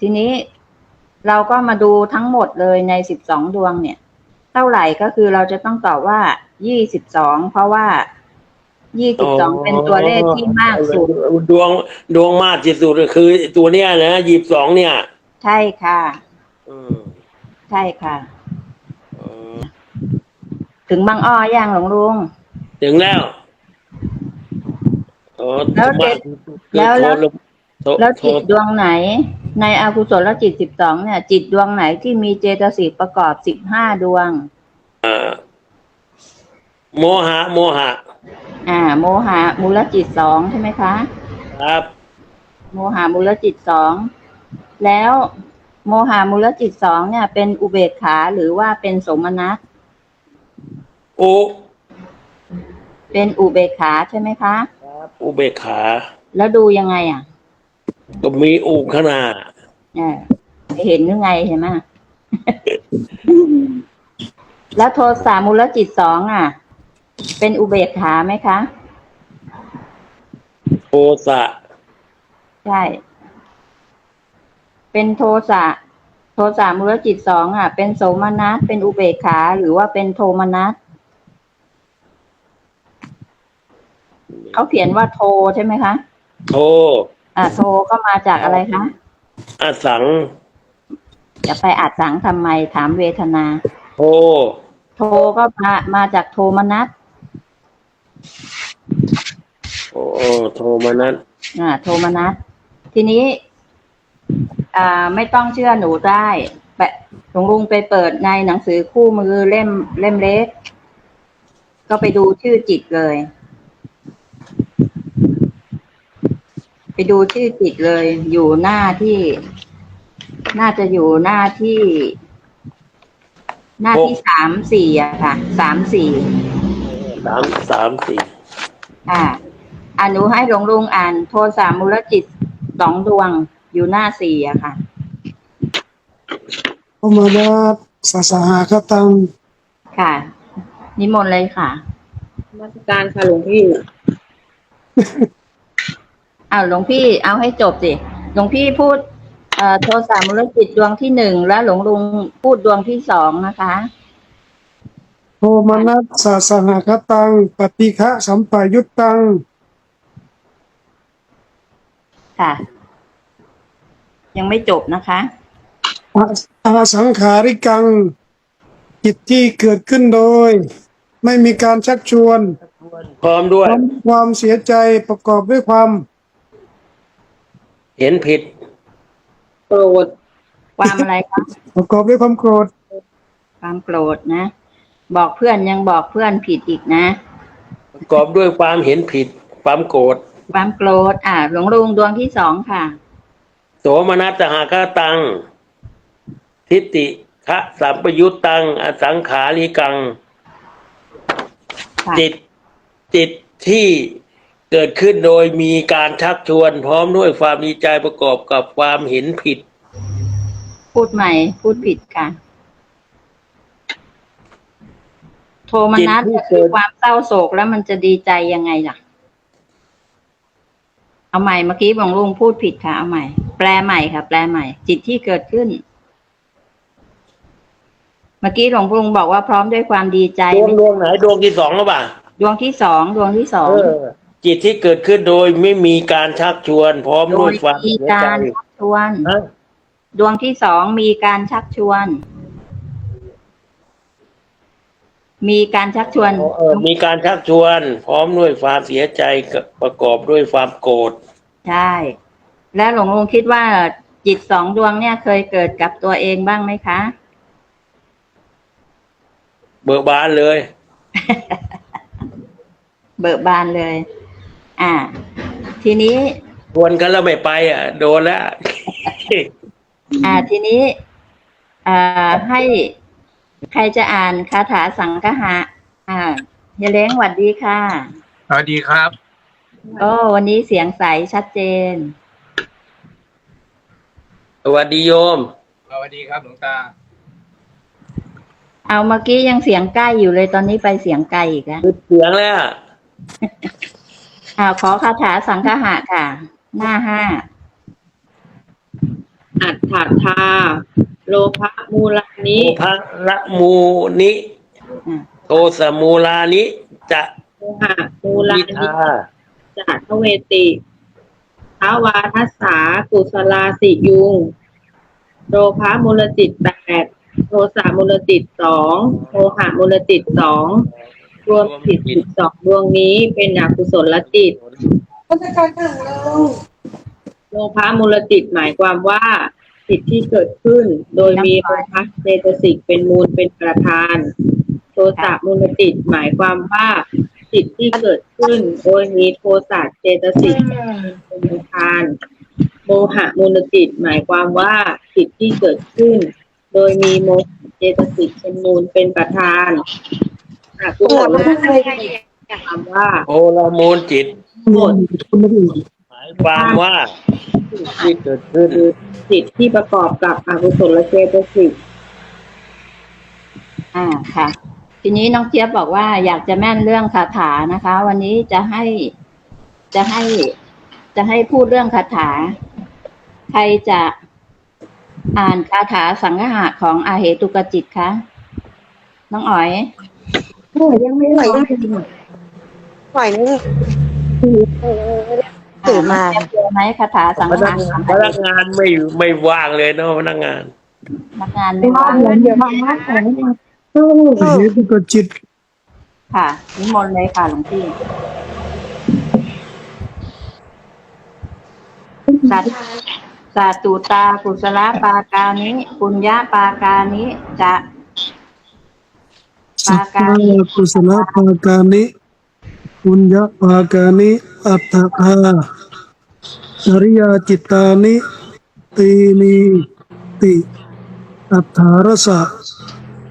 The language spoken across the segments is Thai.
ทีนี้เราก็มาดูทั้งหมดเลยในสิบสองดวงเนี่ย เท่าไหร่ก็คือเราจะต้องตอบว่ายี่สิบสองเพราะว่ายี่สิบสองเป็นตัวเลขที่มากสุด ดวงดวงมากที่สุดก็คือตัวเนี้ยนะยีบสองเนี่ย ใช่ค่ะอืมใช่ค่ะเออถึงบางอ้อย่างหลวงลุง ถึงแล้วอ๋อแล้วเจ็ดคือแล้วแล้วโทรแล้วโทรจิตดวงไหน ในอากุศลจิตสิบสองเนี่ย จิตดวงไหนที่มีเจตสิกประกอบสิบห้าดวงอ่าโมหะ โมหะ อ่า โมหะ มูลจิตสองใช่ไหมคะ ครับ โมหะมูลจิตสองแล้วโมหะมูลจิตสองเนี่ย เป็นอุเบกขาหรือว่าเป็นสมนัตอุเป็นอุเบกขาใช่ไหมคะอุเบกขา แล้วดูยังไงอะ ก็มีอุขางหนาดเออเห็นยังไงเห็นไหม แล้วโทสามูลจิตสองอะ เป็นอุเบกขาไหมคะ โทสะใช่ เป็นโทสะ โทสะมูลจิตสองอะ เป็นโสมนัส เป็นอุเบกขา หรือว่าเป็นโทมนัสเขาเขียนว่าโทใช่ไหมคะ โท อ่าโทก็มาจากอะไรคะอสังจะไปอัดสังทำไมถามเวทนา โทโทก็มามาจากโทมนัสโอ้โทมานั้นอ่า โทมนัสทีนี้ อ่า ไม่ต้องเชื่อหนูได้ไปหลวงลุงไปเปิดในหนังสือคู่มือเล่มเล่มเล็ก ก็ไปดูชื่อจิตเลย ไปดูชื่อจิตเลย อยู่หน้าที่ น่าจะอยู่หน้าที่ หน้าที่สามสี่อะค่ะสามสี่สามสามสี่อ่าอ่าหนูให้หลวงลุงอ่าน โทสามูลจิตสองดวงอยู่หน้าสี่อะค่ะโอมานาสสหาคตังค่ะ นิมนต์เลยค่ะมาตรการค่ะหลวงพี่เอาหลวงพี่เอาให้จบสิหลวงพี่พูดเอ่อโทสามูลจิตดวงที่หนึ่งแล้วหลวงลุงพูดดวงที่สองนะคะโทมานัสสสหาคตัง ปฏิฆะสัมปายุตตัง ค่ะ ยังไม่จบนะคะอาอาสังขาริกัง จิตที่เกิดขึ้นโดย ไม่มีการชักชวน พร้อมด้วย ความความเสียใจประกอบด้วยความ เห็นผิดโปรดความอะไรคะประกอบด้วยความโกรธ ความโกรธนะ บอกเพื่อนยังบอกเพื่อนผิดอีกนะ ประกอบด้วยความเห็นผิด ความโกรธความโกรธอ่าหลวงลุงดวงที่สองค่ะ โสมนัสหากตัง ทิฏฐิคะสัมปยุตตัง อสังขาริกัง ค่ะ จิตจิตที่ เกิดขึ้นโดยมีการชักชวน พร้อมด้วยความดีใจประกอบกับความเห็นผิด พูดใหม่ พูดผิดค่ะ โทมนัสจิตที่ก็คือเกิดความเศร้าโศกแล้วมันจะดีใจยังไงล่ะ เอาใหม่เมื่อกี้หลวงลุงพูดผิดค่ะ เอาใหม่ แปลใหม่ค่ะ แปลใหม่ จิตที่เกิดขึ้น เมื่อกี้หลวงลุงบอกว่าพร้อมด้วยความดีใจดวงดวงไหนดวงที่สองหรือเปล่าดวงที่สองดวงที่สอง เออ จิตที่เกิดขึ้นโดยไม่มีการชักชวน พร้อมโดด้วยยความมีเสียใจการชักชวน ฮะดวงที่สองมีการชักชวน มีการชักชวน เออมีการชักชวน พร้อมด้วยความเสียใจกับประกอบด้วยความโกรธใช่ แล้วหลวงลุงคิดว่าจิตสองดวงเนี่ยเคยเกิดกับตัวเองบ้างไหมคะ เบิกบานเลย เบิกบานเลย อ่า ทีนี้ชวนกันแล้วไม่ไป อะ โดนแล้ว อ่า ทีนี้อ่าให้ใครจะอ่านคาถาสังคหะ อ่าเยเล้งหวัดดีค่ะสวัสดีครับ โอ้วันนี้เสียงใสชัดเจน สวัสดีโยม สวัสดีครับหลวงตา เอาเมื่อกี้ยังเสียงใกล้อยู่เลยตอนนี้ไปเสียงไกลอีกแล้วคือเสียงแล้ว อ่าขอคาถาสังคหะค่ะ หน้าห้า อัฏฐทาโลภะมูลานิ โอภะละมูนิอ่าโทสะมูลานิจะโมหะมูลานินิทาจัตเวติทาวาทัสสากุศลาสิยุงโลภะมูลจิตแปดโทสะมูลจิตสองโมหะมูลจิตสอง รวมจิตสิบสองดวงนี้เป็นอกุศลจิตโลภะมูลจิตหมายความว่าจิตที่เกิดขึ้น โดยมีโลภะเจตสิกเป็นมูลเป็นประธาน โทสะมูลจิตหมายความว่าจิตที่เกิดขึ้น โดยมีโทสะเจตสิกเป็นประธานโมหะมูลจิตหมายความว่าจิตที่เกิดขึ้น โดยมีโมหะเจตสิกเป็นมูลเป็นประธาน กุศลจิตหมายความว่าโอลมูลจิตหมดคนละอื่นหมายความว่าที่เกิดขึ้นคือจิตที่ประกอบกับอกุศลเจตสิกอ่าค่ะ ทีนี้น้องเจี๊ยบบอกว่าอยากจะแม่นเรื่องคาถานะคะ วันนี้จะให้จะให้จะให้พูดเรื่องคาถา ใครจะอ่านคาถาสังหะของอาเหตุกจิตคะน้องอ๋อย ยังไม่ไหวไหวนึงตื่นมาอ่น้องเจี๊ยบเจอไหมคาถาสังพหะนักของพนักงานไม่ไม่ว่างเลยเนาะพนักงานพนักงานไม่ว่างเดี๋ยวมามาแต่เหตุกจิต ค่ะนิมนต์เลยค่ะหลวงพี่สัตสาตุตากุศลปาการนิปุญญาปาการนิจะ สัพพะกุศลปาการนิปุญญปาการนิอัตถาจริยาจิตตานิตีนีติอัตถารสะ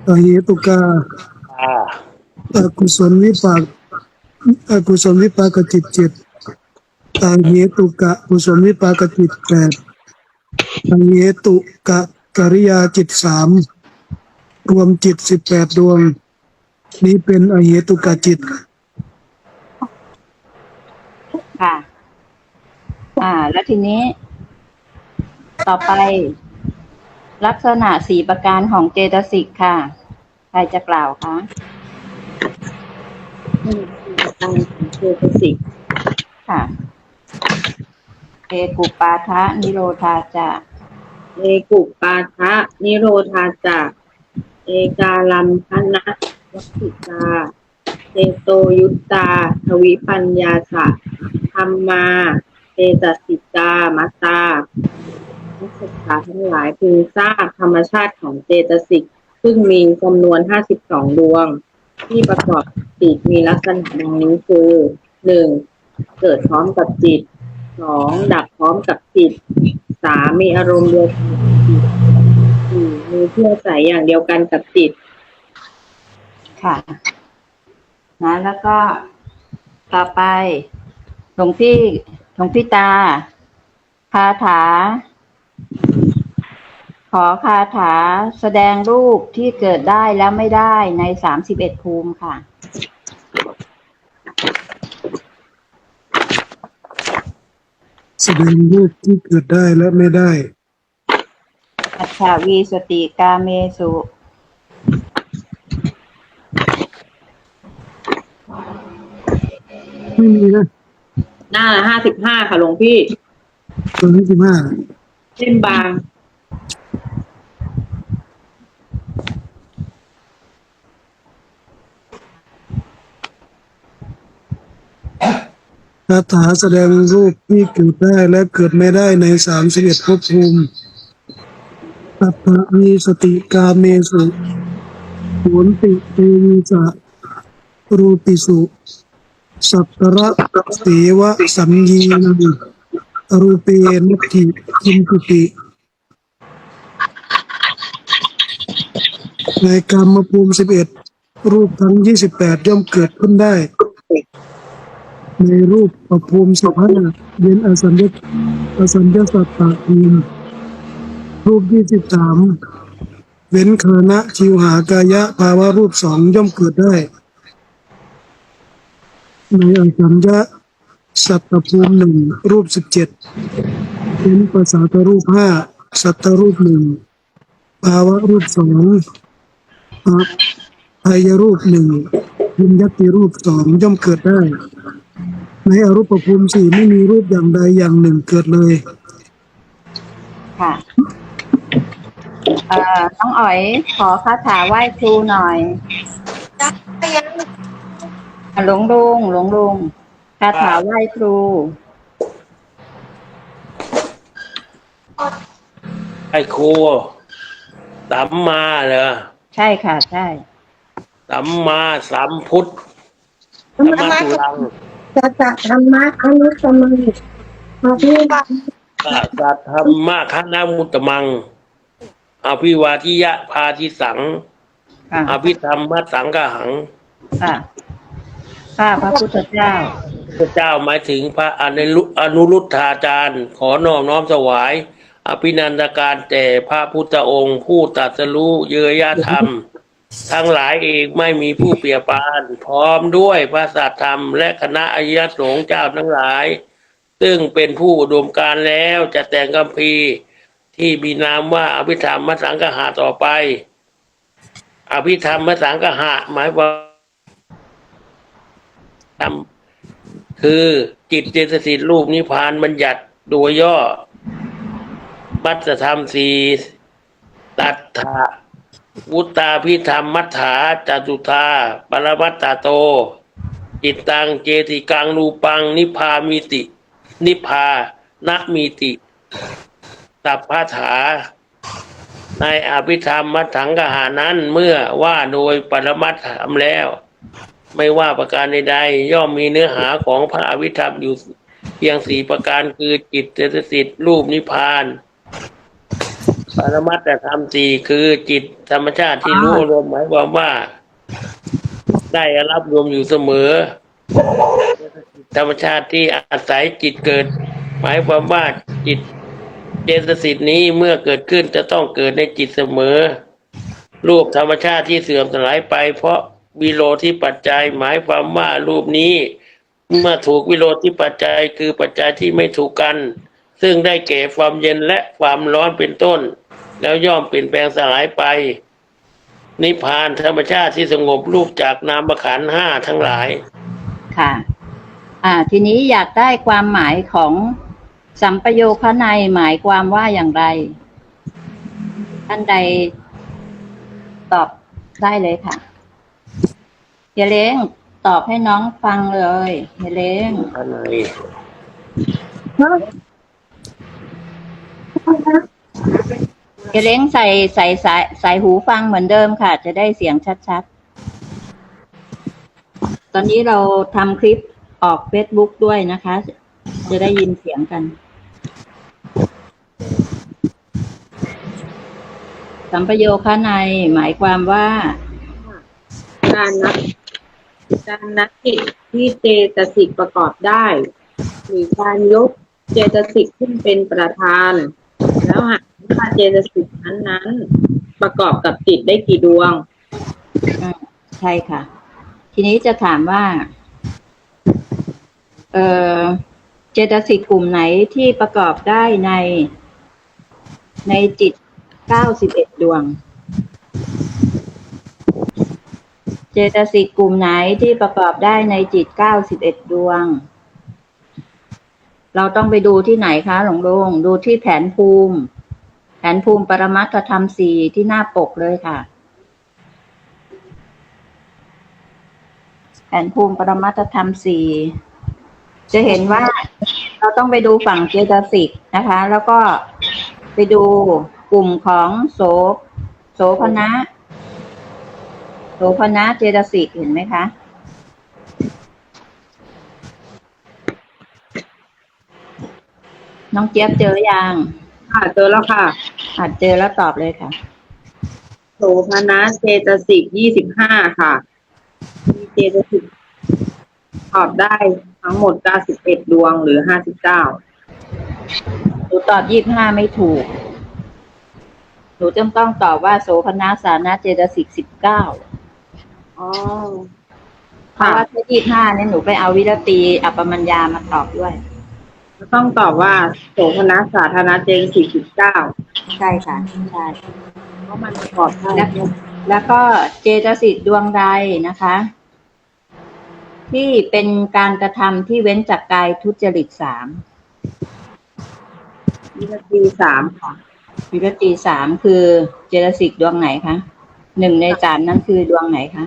อเหตุกา อ่า อกุศลวิปากอกุศลวิปากจิตเจ็ดอเหตุกะกุศลวิปากจิตแปดอเหตุกะกริยาจิตสามรวมจิตสิบแปดดวง นี้เป็นอเหตุกะจิต ค่ะ อ่า แล้วทีนี้ ต่อไป ลักษณะสี่ประการของเจตสิกค่ะ ใครจะกล่าวคะตั้งเจตสิกค่ะเอกุปาทะนิโรธาจะเอกุปาทะนิโรธาจักเอกาลัมพนะ วัตถิกาเจโตยุตตา ทวิปัญญาสะธรรมาเจตสิกามัตตานักศึกษาทั้งหลายพึงทราบธรรมชาติของเจตสิก ซึ่งมีจำนวน 52 ดวง ที่ประกอบจิตมีลักษณะดังนี้คือหนึ่งเกิดพร้อมกับจิตสองดับพร้อมกับจิตสามมีอารมณ์เดียวกันกับจิตสี่มีเพื่อใสอย่างเดียวกันกับจิต ค่ะ นะแล้วก็ต่อไปหลวงพี่หลวงพี่ตา คาถา ขอคาถาแสดงรูปที่เกิดได้แล้วไม่ได้ในสามสิบเอ็ดภูมิค่ะแสดงรูปที่เกิดได้และไม่ได้อัจฉาวีสติกาเมสุ ไม่มีนะหน้าห้าสิบห้าค่ะหลวงพี่ตัวที่สิบห้าเล่มบาง คาถาแสดงรูปที่เกิดได้และเกิดไม่ได้ในสามสิบเอ็ดภพภูมิสัพพะมีสติกาเมสุโหนติเตวิสะรูปิสุ สัพระเสวะสัญญีนรูเปนัตถิคิมกุติในกรรมภูมิสิบเอ็ดรูปทั้งยี่สิบแปดย่อมเกิดขึ้นได้ ในรูปประภูมิสิบห้าเว้นอสัญญาอสัญญาสัตตาภูมิรูปยี่สิบสามเว้นคานะชิวหากายะภาวะรูปสองย่อมเกิดได้ ในอสัญญาสัตตภูมิหนึ่งรูปสิบเจ็ดเว้นภาษาทรูปห้าสัตตรูปหนึ่งภาวะรูปสองอภัยรูปหนึ่งวิญญาติรูปสองย่อมเกิดได้ ในอรูปภูมิสี่ไม่มีรูปอย่างใดอย่างหนึ่งเกิดเลย ค่ะเอ่อน้องอ๋อยขอคาถาไหว้ครูหน่อย หลวงลุงหลวงลุงคาถาไหว้ครู ไอ้ครูสัมมาเหรอใช่ค่ะ ใช่สัมมาสัมพุทธธรสัรมมะมาตุลังสัจจะธรรมะอนุสมัยอาภิวาสัตธรรมะคณมุตตมัง อภิวาทิยะพาทิสังค่ะอภิธรรมมสังกหังค่ะ ข้าพระพุทธเจ้า พระเจ้าหมายถึงพระอนุรุอนุรุทธาจารย์ ขอนอบน้อมถวาย อภินันทการแด่พระพุทธองค์ ผู้ตรัสรู้เยยธรรม ทั้งหลายเองไม่มีผู้เปรียบปาน พร้อมด้วยพระสัตธรรม และคณะอริยสงฆ์เจ้าทั้งหลาย ซึ่งเป็นผู้อุดมการแล้วจะแต่งคัมภีที่มีนามว่าอภิธรรมมสังกหะต่อไป อภิธรรมมสังกหะหมายว่า ธรรมคือจิตเจตสิทธิรูปนิพพานบัญญัติโดยย่อมัตธรรมสีตัทธะวุตตาพิธรรมมัฏฐาจตุธาปรมัตตาโต จิตตังเจติกังรูปัง นิพามิติ นิพานมีติสัพพะถา ในอภิธรรมมัทถังกหานั้นเมื่อว่าโดยปรมัตถามแล้ว ไม่ว่าประการใดๆย่อมมีเนื้อหาของพระอภิธรรมอยู่เพียงสี่ประการคือจิตเจตสิทธิ์รูปนิพพานปรมัตถธรรมสี่คือจิตธรรมชาติที่รู้รวมหมายความว่า ได้รับรวมอยู่เสมอ ธรรมชาติที่อาศัยจิตเกิด หมายความว่าจิตเจตสิทธิ์นี้เมื่อเกิดขึ้นจะต้องเกิดในจิตเสมอ รูปธรรมชาติที่เสื่อมสลายไปเพราะ วิโรธที่ปัจจัยหมายความว่ารูปนี้ เมื่อถูกวิโรธที่ปัจจัยคือปัจจัยที่ไม่ถูกกัน ซึ่งได้แก่ความเย็นและความร้อนเป็นต้น แล้วย่อมเปลี่ยนแปลงสลายไป นิพพานธรรมชาติที่สงบรูปจากนามขันห้าทั้งหลาย ค่ะ อ่า ทีนี้อยากได้ความหมายของสัมปโยคะในหมายความว่าอย่างไร ท่านใดตอบได้เลยค่ะ เฮยเล้งตอบให้น้องฟังเลยเฮยเล้งข้างในเฮยเล้งใส่ใส่สายใส่หูฟังเหมือนเดิมค่ะ จะได้เสียงชัดๆ ตอนนี้เราทำคลิปออก Facebook ด้วยนะคะ จะได้ยินเสียงกัน สัมปโยคะในหมายความว่าการนับ การนับจิตที่เจตสิกประกอบได้ หรือการยกเจตสิกขึ้นเป็นประธาน แล้วหากว่าเจตสิกนั้นๆ ประกอบกับจิตได้กี่ดวงใช่ค่ะ ทีนี้จะถามว่า เออเจตสิกกลุ่มไหนที่ประกอบได้ในในจิตเก้าสิบเอ็ดดวง เจตสิกกลุ่มไหนที่ประกอบได้ในจิตเก้าสิบเอ็ดดวง เราต้องไปดูที่ไหนคะหลวงลุงดูที่แผนภูมิ แผนภูมิปรมัตถธรรมสี่ที่หน้าปกเลยค่ะ แผนภูมิปรมัตถธรรมสี่จะเห็นว่าเราต้องไปดูฝั่งเจตสิกนะคะ แล้วก็ไปดูกลุ่มของโสโสภณะ โสภณะเจตสิกเห็นไหมคะ น้องเจี๊ยบเจอยังค่ะเจอแล้วค่ะอาจเจอแล้วตอบเลยค่ะ โสภณะเจตสิกยี่สิบห้าค่ะมีเจตสิกตอบได้ทั้งหมดเก้าสิบเอ็ดดวงหรือห้าสิบเก้าหนูตอบยี่ห้าไม่ถูก หนูจำต้องตอบว่าโสภณาสานะเจตสิกสิบเก้า อ๋อเพราะว่าถ้ายี่ห้าเนี่ยหนูไปเอาวิรตีอัปปมัญญามาตอบด้วย ต้องตอบว่าโสภณสาธารณเจนสี่จุดเก้าใช่ค่ะใช่เพราะมันประกอบได้แล้วแล้วก็เจตสิกดวงใดนะคะ ที่เป็นการกระทำที่เว้นจากกายทุจริตสามวินาทีสามค่ะวิรติสามคือเจตสิกดวงไหนคะหนึ่งในสามนั้นคือดวงไหนคะ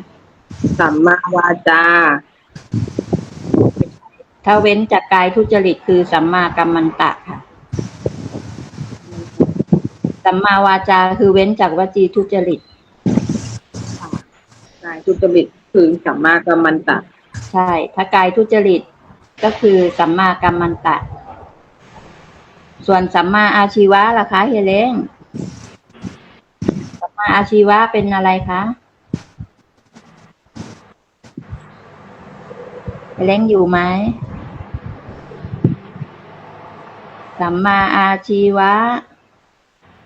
สัมมาวาจา ถ้าเว้นจากกายทุจริตคือสัมมากัมมันตะค่ะ สัมมาวาจาคือเว้นจากวจีทุจริต กายทุจริตคือสัมมากัมมันตะ ใช่ ถ้ากายทุจริตก็คือสัมมากัมมันตะ ส่วนสัมมาอาชีวะล่ะคะเฮเลงสัมมาอาชีวะเป็นอะไรคะ เฮเลงอยู่ไหมสัมมาอาชีวะ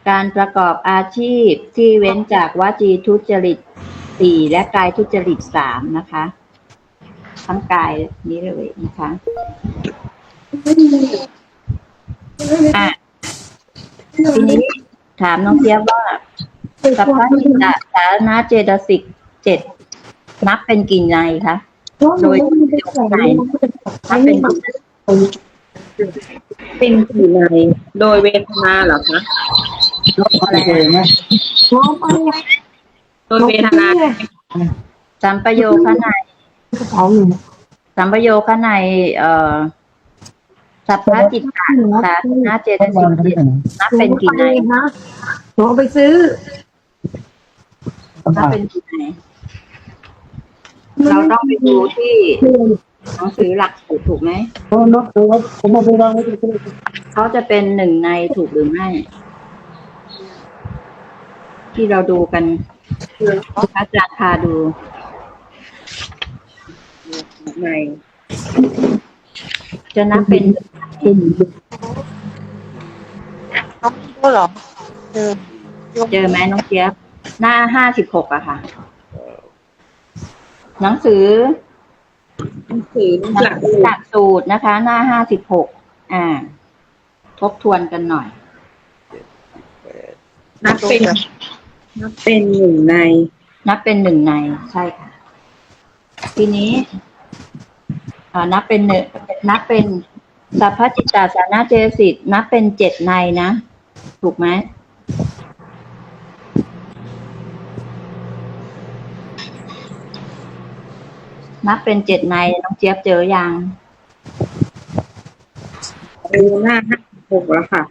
การประกอบอาชีพที่เว้นจากวจีทุจริตสี่และกายทุจริตสามนะคะ ทั้งกายนี้เลยนะคะอะทีนี้ถามน้องเทียบว่าสัพพะจิตตสานาเจตสิกเจ็ดนับเป็นกี่ในคะ โดยไหนนับเป็นกี่ในเป็นสี่ในโดยเวทนาเหรอคะอะไรนะโดยเวทนาสัมปโยคะในกระเป๋าอยู่สัมปโยคะในเอ่อสัพพะจิตตสานาเจตสิกเจ็ดนับเป็นกี่ในนะหนูเอาไปซื้อนับเป็นกี่ใน เราต้องไปดูที่หนังสือหลักสูตรถูกไหมผมมาไปวางไว้ที่เขาจะเป็นหนึ่งในถูกหรือไม่ ที่เราดูกันอาจารย์พาดูในจะนับเป็นก็หรอเจอไหมน้องเจี๊ยบหน้าห้าสิบหกอะค่ะ หนังสือหนังสือหลักหลักสูตรนะคะ หน้าห้าสิบหกอ่า ทบทวนกันหน่อย นับเป็น นับเป็นหนึ่งใน นับเป็นหนึ่งในใช่ค่ะ ทีนี้อ่านับเป็นหนึ่งนับเป็นสัพพจิตตาสานาเจสิตนับเป็นเจ็ดในนะ ถูกไหม นับเป็นเจ็ดในน้องเจี๊ยบเจอยังดูหน้าห้าสิบหกแล้วค่ะ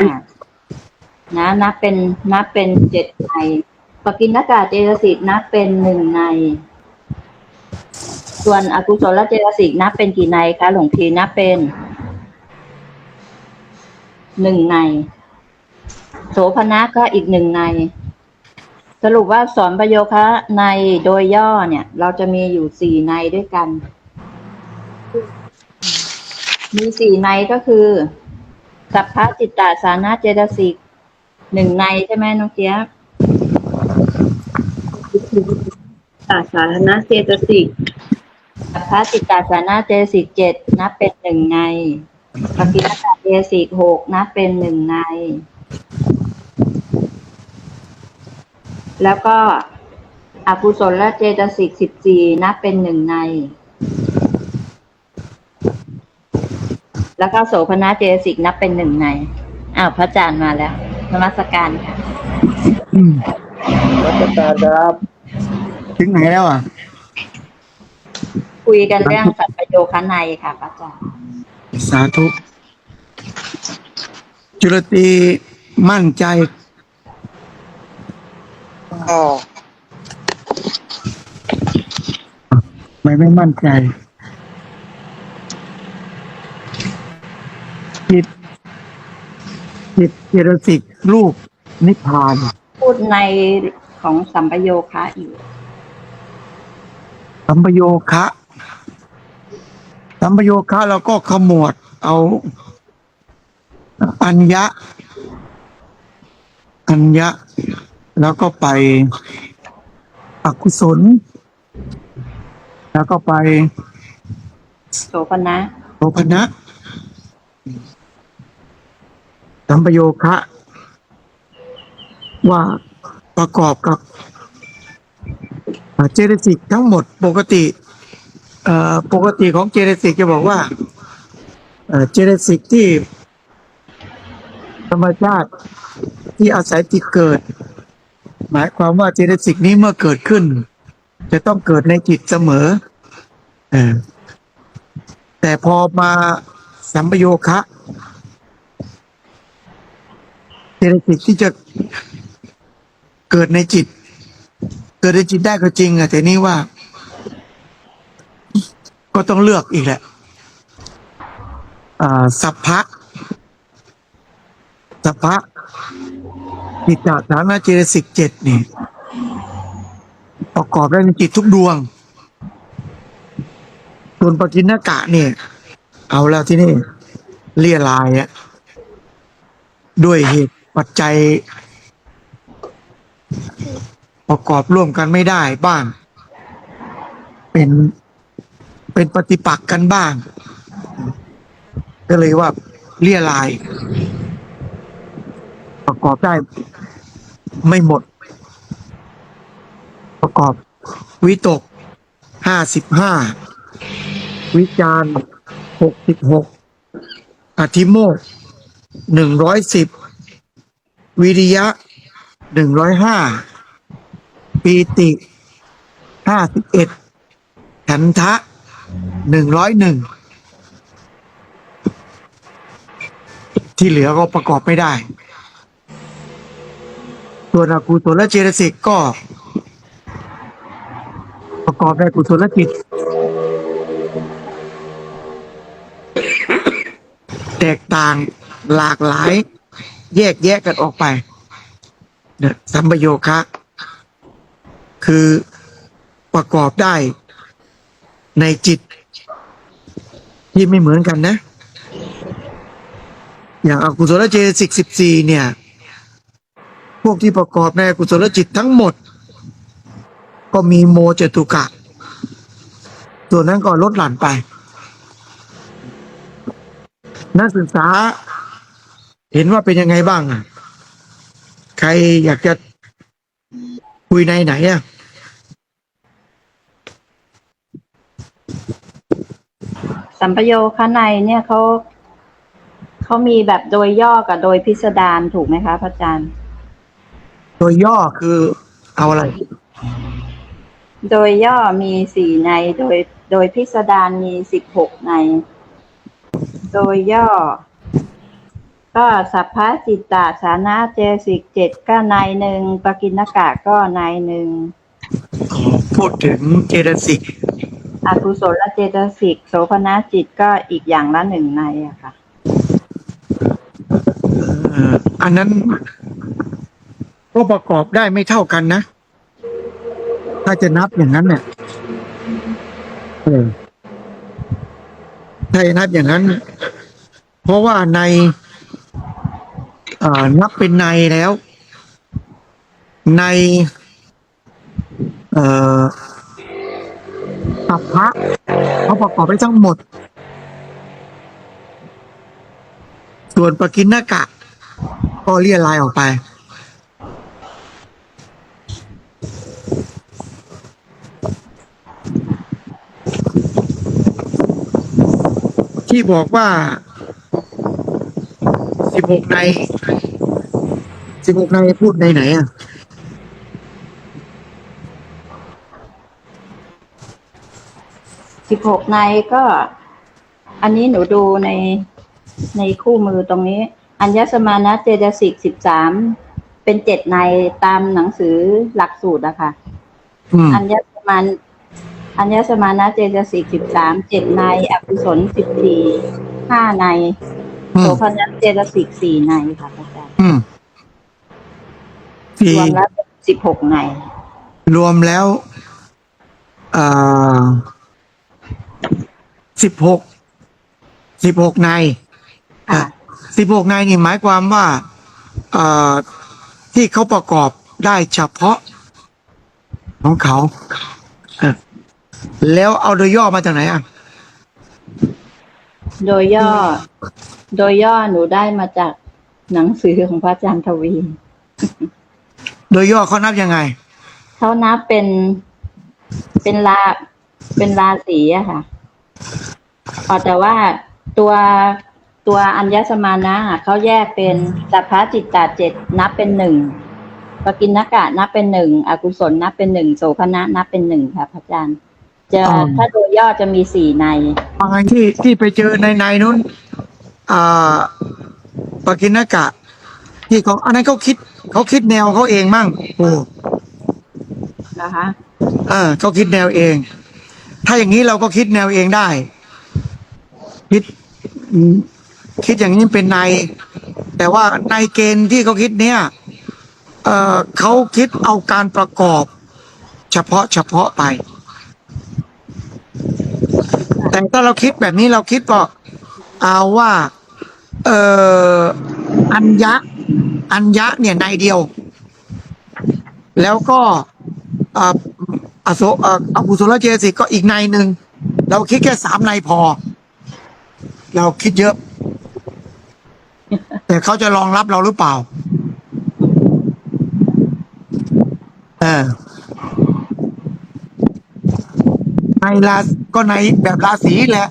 อ่านะนับเป็นนับเป็นเจ็ดในปกินกาเจตสิกนับเป็นหนึ่งใน ส่วนอกุศลเจตสิกนับเป็นกี่ในคะหลวงพีนับเป็นหนึ่งใน โสภณะก็อีกหนึ่งใน สรุปว่าสอนประโยคะในโดยย่อเนี่ย เราจะมีอยู่สี่ในด้วยกัน มีสี่ในก็คือ สัพพะจิตตาสานาเจตสิกหนึ่งในใช่ไหมน้องเจี๊ยบสาสาธารณเจตสิกสัพพะจิตตาสานาเจตสิกเจ็ดนับเป็นหนึ่งในปกิณกาเจตสิกหกนับเป็นหนึ่งใน แล้วก็อกุศลเจตสิกสิบสี่นับเป็นหนึ่งใน แล้วก็โสภณะเจตสิกนับเป็นหนึ่งใน อ้าวพระอาจารย์มาแล้วนมัสการค่ะรัชการครับ ถึงไหนแล้วอะ คุยกันเรื่องสัพพโยคะในค่ะพระอาจารย์ สาธุ จุลตีมั่นใจ อ๋อไม่ไม่มั่นใจจิตจิตเจตสิกรูปนิพพาน พูดในของสัมปโยคะอยู่ สัมปโยคะ สัมปโยคะเราก็ขมวดเอา อัญญะ อัญญะ แล้วก็ไปอกุศล แล้วก็ไปโสภณะโสภณะสัมปโยคะ ว่าประกอบกับเจตสิกทั้งหมดปกติเอ่อปกติของเจตสิกจะบอกว่าเจตสิกที่ธรรมชาติที่อาศัยจิตเกิด หมายความว่าเจตสิกนี้เมื่อเกิดขึ้น จะต้องเกิดในจิตเสมอเออแต่พอมาสัมปโยคะเจตสิกที่จะเกิดในจิต เกิดในจิตได้ก็จริงอะแต่นี่ว่า ก็ต้องเลือกอีกแหละสัพพะสัพพะ จิตตฐานะเจตสิกเจ็ดนี่ประกอบได้ในจิตทุกดวง ส่วนปกินกะเนี่ย เอาแล้วที่นี่เลี่ยลายอะด้วยเหตุปัจจัย ประกอบร่วมกันไม่ได้บ้าง เป็นเป็นปฏิปักษ์กันบ้าง ก็เลยว่าเลี่ยลาย ประกอบได้ ไม่หมด ประกอบ วิตกห้าสิบห้าวิจารหกสิบหกอธิโมกหนึ่งร้อยสิบวิริยะหนึ่งร้อยห้าปีติห้าสิบเอ็ดฉันทะหนึ่งร้อยหนึ่งที่เหลือก็ประกอบไม่ได้ ส่วนอกุศลเจตสิกก็ ประกอบในกุศลจิต แตกต่างหลากหลาย แยกแยกกันออกไปเนี่ยสัมปโยคะ คือประกอบได้ในจิตที่ไม่เหมือนกันนะ อย่างอากุศลเจตสิกสิบสี่เนี่ย พวกที่ประกอบในกุศลจิตทั้งหมด ก็มีโมเจตุกะ ส่วนนั้นก็ลดหลั่นไป นักศึกษาเห็นว่าเป็นยังไงบ้างอะใครอยากจะคุยในไหนอะสัมปโยคะในเนี่ยเขาเขามีแบบโดยย่อกับโดยพิสดารถูกไหมคะพระอาจารย์ โดยย่อคือเอาอะไร โดยย่อมีสี่ในโดยโดยพิสดารมีสิบหกใน โดยย่อ ก็สัพพะจิตตาสานะเจสิกเจ็ดก็ในหนึ่งปกินกะก็ในหนึ่งพูดถึงเจตสิกอกุศลเจตสิกโสภณจิตก็อีกอย่างละหนึ่งในอะค่ะเอ่ออันนั้น ก็ประกอบได้ไม่เท่ากันนะ ถ้าจะนับอย่างนั้นเนี่ยเออถ้าจะนับอย่างนั้น เพราะว่าในนับเป็นในแล้ว ในเอ่อสัพพะเขาประกอบไปทั้งหมด ส่วนปกินนกะ ก็เลี่ยลายออกไป ที่บอกว่าสิบหกในสิบหกในพูดในไหนอะสิบหกในก็ อันนี้หนูดูในในคู่มือตรงนี้ อัญญสมานะเจตสิกสิบสามเป็นเจ็ดในตามหนังสือหลักสูตรอะค่ะอืมอัญญสมาน อัญญสมานะเจตสิกสิบสามเจ็ดในอกุศลสิบสี่ห้าในอืโสมภณเจตสิกสี่ในค่ะอาจารย์อืมรสี่วมแล้วสิบหกใน รวมแล้วอ่าสิบหกสิบหกในค่ะ สิบหกในนี่หมายความว่าเอ่อที่เขาประกอบได้เฉพาะของเขาเออ แล้วเอาโดยย่อมาจากไหนอะ โดยย่อ โดยย่อหนูได้มาจากหนังสือของพระอาจารย์ทวีโดยย่อเขานับยังไง เขานับเป็นเป็นลาเป็นราศีอะค่ะอ๋อแต่ว่าตัวตัวอัญญสมานะอะเขาแยกเป็นสัพพะจิตตาเจ็ดนับเป็นหนึ่งปกินนกะนับเป็นหนึ่งอกุศลนับเป็นหนึ่งโสภณะนับเป็นหนึ่งค่ะพระอาจารย์ จะอ๋อ ถ้าโดยย่อจะมีสี่ใน บางที่ที่ไปเจอในในนู้นอ่าปากินกะ ที่เขาอันนั้นเขาคิดเขาคิดแนวเขาเองมั่งโอ้นะคะเออเขาคิดแนวเอง ถ้าอย่างนี้เราก็คิดแนวเองได้ คิดอืมคิดอย่างนี้เป็นใน แต่ว่าในเกณฑ์ที่เขาคิดเนี่ย เออเขาคิดเอาการประกอบ เฉพาะเฉพาะไป แต่ถ้าเราคิดแบบนี้เราคิดว่าเอาว่า เอออัญญะอัญญะเนี่ยในเดียว แล้วก็อ่าอโศอกุศลเจสิกก็อีกในหนึ่งเราคิดแค่สามในพอ เราคิดเยอะ แต่เขาจะรองรับเราหรือเปล่า เออ ใน ราศก็ในแบบราศีแหละ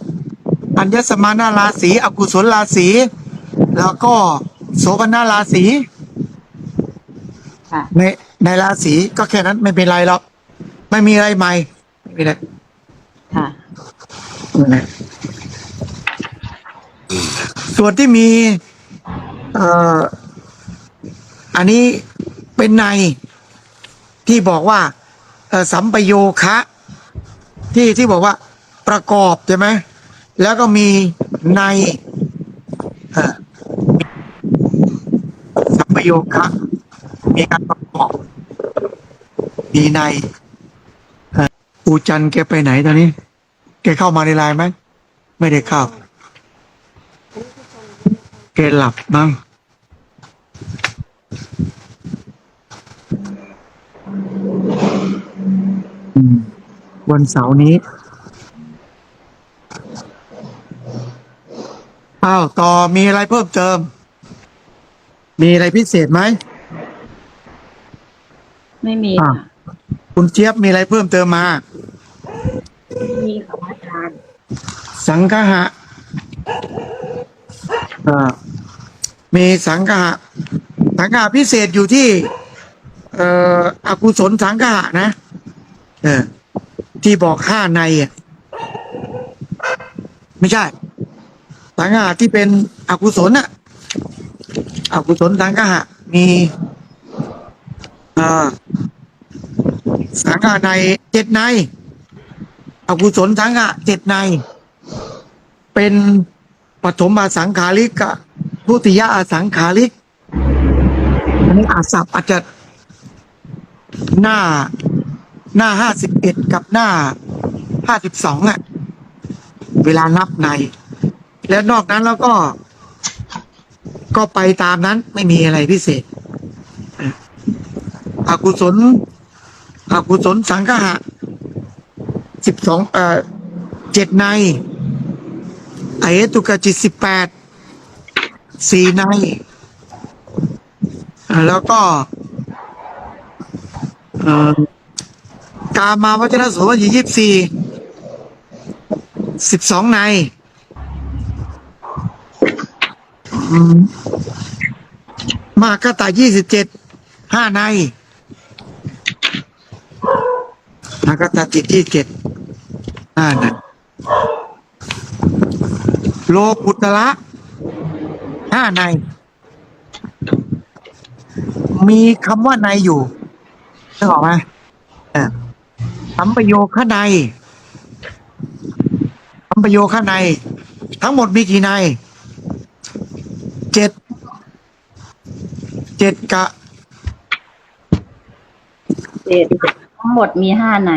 อัญญสมานาราศีอกุศลราศีแล้วก็โสภณราศีค่ะในในราศีก็แค่นั้นไม่เป็นไรหรอกไม่มีอะไรใหม่ไม่เป็นไรค่ะนั่นแหละส่วนที่มี เอ่ออันนี้เป็นในที่บอกว่าเอ่อสัมปโยคะ ที่ที่บอกว่าประกอบใช่ไหมแล้วก็มีในอ่อสัมปโยคะมีการประกอบมีในอ่อปูจันแกไปไหนตอนนี้ แกเข้ามาในไลน์ไหม ไม่ได้เข้า แกหลับมั้ง วันเสาร์นี้ อ้าว ต่อมีอะไรเพิ่มเติม มีอะไรพิเศษไหม ไม่มีอะ ค่ะคุณเจี๊ยบมีอะไรเพิ่มเติมมามีค่ะอาจารย์สังฆะอ่ามีสังฆะสังฆะพิเศษอยู่ที่ เอ่ออกุศลสังฆะนะ เออ ที่บอกห้าในอะไม่ใช่สังฆะที่เป็นอกุศลน่ะ อกุศลสังฆะมีอ่าสังฆะในเจ็ดใน อกุศลสังฆะเจ็ดใน เป็นปฐมอสังขาริกะทุติยอสังขาริกอันนี้อาศัพท์อาจจะหน้า หน้าห้าสิบเอ็ดกับหน้าห้าสิบสองอะ เวลานับใน แล้วนอกนั้นแล้วก็ ก็ไปตามนั้นไม่มีอะไรพิเศษอกุศลอกุศลสังฆะสิบสองเอ่อเจ็ดในอายตุกะจิตสิบแปดสี่ในแล้วก็เอ่อ กามาวัจนโสวยียี่สี่สิบสองในมากตายี่สิบเจ็ดห้าในมากตาจิตยี่เจ็ดห้าในโลกุตระห้าใน มีคำว่าในอยู่นึกออกไหมเออ สัมปโยคะในสัมปโยคะใน ทั้งหมดมีกี่ในเจ็ดเจ็ดกะเจ็ดทั้งหมดมีห้าใน